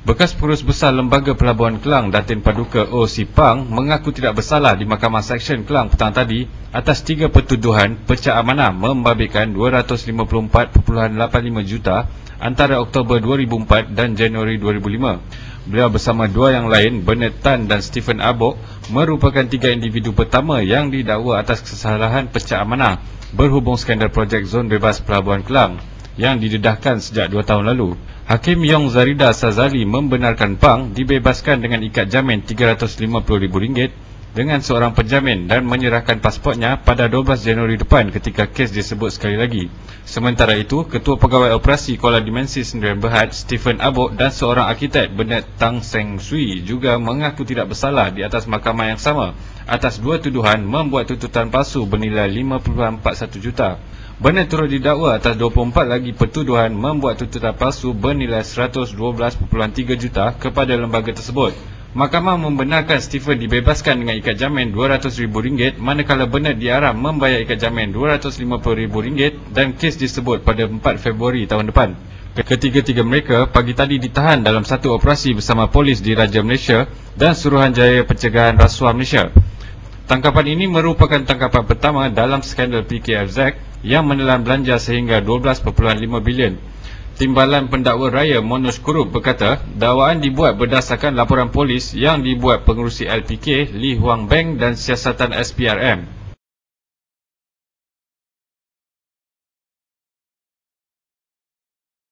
Bekas Pengurus Besar Lembaga Pelabuhan Kelang Datin Paduka O. Sipang mengaku tidak bersalah di Mahkamah Seksyen Kelang petang tadi atas tiga pertuduhan pecah amanah membabitkan 254.85 juta antara Oktober 2004 dan Januari 2005. Beliau bersama dua yang lain, Bernard Tan dan Stephen Abok, merupakan tiga individu pertama yang didakwa atas kesalahan pecah amanah berhubung skandal projek zon bebas Pelabuhan Kelang yang didedahkan sejak dua tahun lalu. Hakim Yong Zarida Sazali membenarkan Pang dibebaskan dengan ikat jamin RM350,000 dengan seorang penjamin dan menyerahkan pasportnya pada 12 Januari depan ketika kes disebut sekali lagi. Sementara itu, Ketua Pegawai Operasi Kuala Dimensi Sendirian Berhad, Stephen Abok dan seorang arkitek Bernard Tang Seng Sui juga mengaku tidak bersalah di atas mahkamah yang sama atas dua tuduhan membuat tututan palsu bernilai 50.41 juta. Bernard turut didakwa atas 24 lagi pertuduhan membuat tuntutan palsu bernilai 112.3 juta kepada lembaga tersebut. Mahkamah membenarkan Stephen dibebaskan dengan ikat jamin RM200,000 manakala Bernard diaram membayar ikat jamin RM250,000 dan kes disebut pada 4 Februari tahun depan. Ketiga-tiga mereka pagi tadi ditahan dalam satu operasi bersama polis di Raja Malaysia dan Suruhanjaya Pencegahan Rasuah Malaysia. Tangkapan ini merupakan tangkapan pertama dalam skandal PKFZ yang menelan belanja sehingga 12.5 bilion. Timbalan pendakwa raya Monus Kurup berkata, dakwaan dibuat berdasarkan laporan polis yang dibuat pengurusi LPK, Lee Huang Beng dan siasatan SPRM.